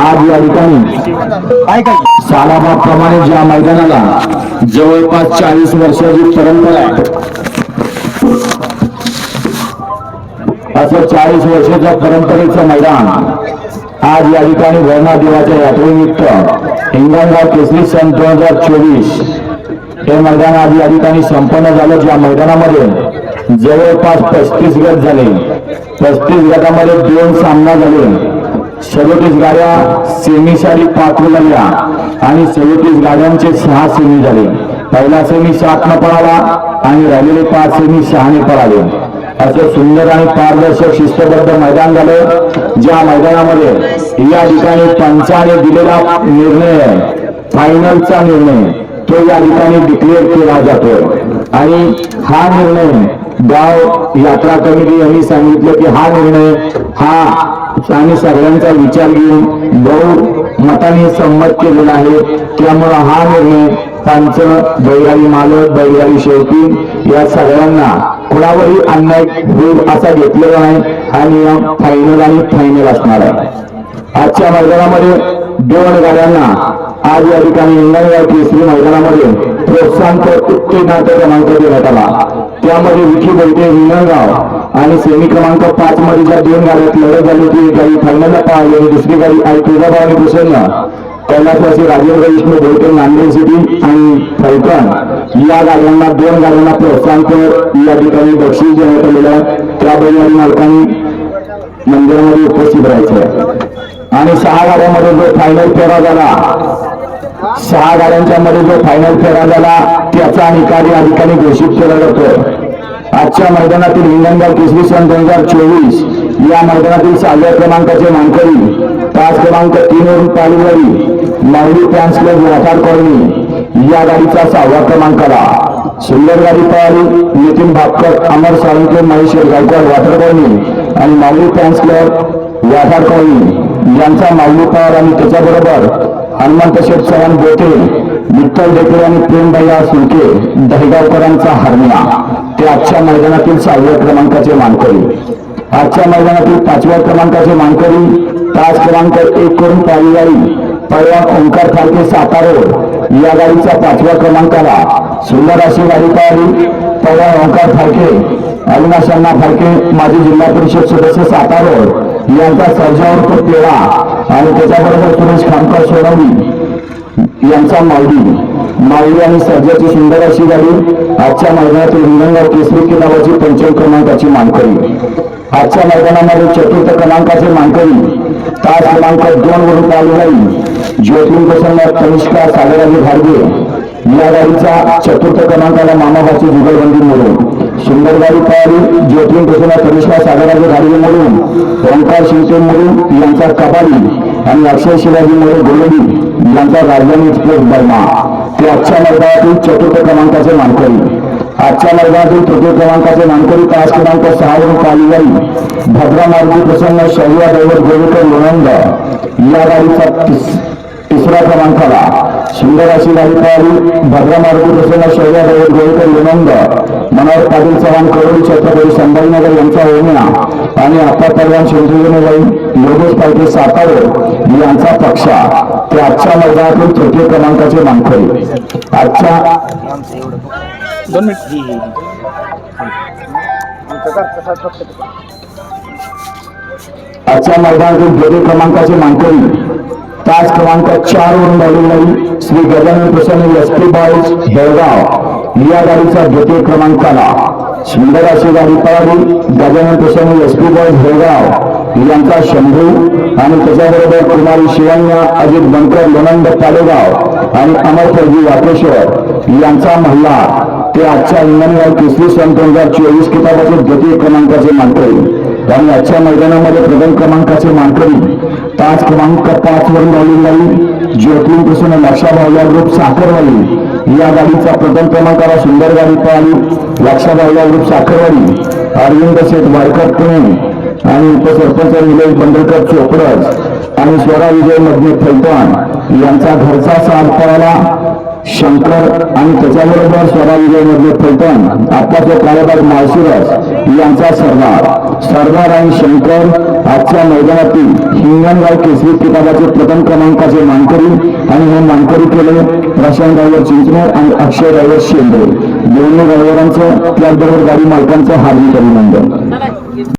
आज या ठिकाणी सालाबाद ज्या मैदानाला जवळपास चाळीस वर्षाची परंपरा आहे असं चाळीस वर्षाच्या परंपरेचं मैदान आज या ठिकाणी वर्णा देवाच्या यात्रेनिमित्त हिंगणगाव केसरी सन दोन हजार चोवीस हे मैदान आज या ठिकाणी संपन्न झालं. ज्या मैदानामध्ये जवळपास पस्तीस गट झाले. पस्तीस गटामध्ये दोन सामना झाले. सदोतीस गाड्या सेमीसाठी पात्र झाल्या आणि सदोतीस गाड्यांचे सहा सेमी झाले. पहिला सेमी सातनं न पळाला आणि राहिलेले पाच सेमी सहाने पळाले. असं सुंदर आणि पारदर्शक शिस्तबद्ध मैदान झालं ज्या मैदानामध्ये या ठिकाणी पंचाने दिलेला निर्णय फायनलचा निर्णय. तो या ठिकाणी डिक्लेअर केला जातो आणि हा निर्णय गाव यात्रा कमिटी यांनी सांगितलं की हा निर्णय हा आम्ही सगळ्यांचा विचार घेऊन बहु मताने संमत केलेला आहे. त्यामुळं हा निर्णय त्यांचं बैलारी मालक बैलारी शेवटी या सगळ्यांना कुणावरही अन्याय होईल असा घेतलेला नाही. हा नियम फायनल आणि फायनल असणार आहे. आजच्या मैदानामध्ये दोन गाड्यांना आज या ठिकाणी इंगणगाव केसरी मैदानामध्ये प्रोत्साहनपर उत्तीर्णाचा क्रमांक देण्यात आला. त्यामध्ये विकी बैठे हिंगणगाव आणि सेमी क्रमांक पाच मध्ये ज्या दोन गाड्यात लढत झाली होती एक गाडी फायनलला पाहिली आणि दुसरी गाडी आई तुळजाभाव आणि प्रसन्न कैलासवासी राजेंद्र विष्णू बोलके नांदेड सिटी आणि फलटण. या गाड्यांना दोन गाड्यांना प्रोत्साहनपर या ठिकाणी बक्षीस देण्यात आलेलं आहे. त्या बैलांनी मालकांनी मंदिरामध्ये उपस्थित राहायचं आणि सहा गाड्यांमध्ये जो फायनल फेरा झाला सहा गाड्यांच्या मध्ये जो फायनल फेरा झाला त्याचा निकाल या ठिकाणी घोषित केला जातो. आजच्या मैदानातील हिंगणगाव केसरी सन दोन हजार चोवीस या मैदानातील सहाव्या क्रमांकाचे मानकरी तास क्रमांक तीन वरून Paliwadi Mauli fans club Wathar colony या गाडीचा सहावा क्रमांकाला सुंदर गाडी पळाली नितीन भापकर अमर साळुंके महेश्वर गायकवाड वाटर कॉलनी आणि Mauli fans club Wathar colony. यांचा माऊली पवार आणि त्याच्याबरोबर हनुमंत शेठ चव्हाण बोटे विठ्ठल डेके आणि प्रेमभैया सुलके दहेगावकरांचा हरण्या ते आजच्या मैदानातील सहाव्या क्रमांकाचे मानकरी. आजच्या मैदानातील पाचव्या क्रमांकाचे मानकरी तास क्रमांक एक करून पाळी गाडी पैलवान ओंकार फाळके सातारो. या गाडीचा पाचव्या क्रमांकाला सुंदर अशी गाडी पाहिली. पैलवान ओंकार फाळके अविनाश अण्णा फाळके माजी जिल्हा परिषद सदस्य सातारा. यांचा सर्जावर तो पेढा. आणि त्याच्याबरोबर सुरेश खामकर सोनवणी यांचा माऊली. माऊली आणि सर्जाची सुंदर अशी गाडी आजच्या मैदानातील हिंगणगाव केसरी नावाची पंचम क्रमांकाची मानकरी. आजच्या मैदानामध्ये चतुर्थ क्रमांकाचे मानकरी तास क्रमांक दोन वरून पाहिली नाही ज्योतिन प्रसन्न कनिष्का सागराजी भारगे या गाडीचा चतुर्थ क्रमांकाला मामाभाची जुगलबंदी मिळवली सुंदर गाडी पळाली ज्योतिन प्रसन्न कनिष्का सागराजी घाडगे म्हणून ओंकार शिंदे म्हणून यांचा कबाडी आणि अक्षय शिवाजी मोरे गोलडी यांचा राजधानी एक्सप्रेस बर्मा. ते आजच्या मैदानातील चतुर्थ क्रमांकाचे मानकरी. आजच्या मैदानातील तृतीय क्रमांकाचे मानकरी तास क्रमांक सहावरून पाहिली जाईल भद्रा मारुती प्रसन्न शौर्या दैवत गोविकर लोणंद. या गाडीचा तिस- तिसऱ्या क्रमांकाला. सुंदर अशी गाडी पळाली भद्रा मारुती प्रसन्न शौर्या दैवत गोविकर लोणंद मनोहर पाटील चव्हाण करोडी छत्रपती संभाजीनगर यांचा ओढण्या आणि आपा परवान शिवसेनेबाई योगेश पाटील सातारे यांचा पक्षा. ते आजच्या मैदानातील तृतीय क्रमांकाचे मानकरी. आजच्या दोन मिनिट. आजच्या मैदानातील तृतीय क्रमांकाचे मानकरी तास क्रमांक चार वरून गाडी. Shri Gajanan Prasanna S P boys Helgaon या गाडीचा द्वितीय क्रमांक आला. सुंदर अशी गाडी पळाली. Gajanan Prasanna S P boys Helgaon यांचा शंभू आणि त्याच्याबरोबर कुमारी शिवण्या अजित बनकर लोणंद पालेगाव आणि अमर फौजी वाकेश्वर यांचा महिला ते आजच्या इंगणगाव तिसरी सन दोन हजार चोवीस किताबाचे द्वितीय क्रमांकाचे मानकरी. आणि आजच्या मैदानामध्ये प्रथम क्रमांकाचे मानकरी तास क्रमांक पाच वरून गाडी जाईल ज्योतिन प्रसन्न लक्षाभावला ग्रुप साखरवाडी. या गाडीचा प्रथम क्रमांकाला सुंदर गाडी पळाली लक्षाभावला ग्रुप साखरवाडी. अरविंद शेठ वायकर पुणे. आणि उपसरपंच निलेश बंडलकर चोपडस आणि स्वरा विजय मधने फलटण. यांचा घरचा साथ पळाला. शंकर आणि त्याच्याबरोबर स्वरा विजय मधले फलटण. जो कार्यभाग माळशिरस यांचा सरदार. सरदार शंकर आजच्या मैदानातील हिंगणगाव केसरी किताबाचे प्रथम क्रमांकाचे मानकरी आणि हे मानकरी केले प्रशांत ड्रायव्हर चिंचनेर आणि अक्षय ड्रायव्हर शेंद्रे. दोन्ही ड्रायव्हरांचं त्याचबरोबर गाडी मालकांचं हार्दिक अभिनंदन.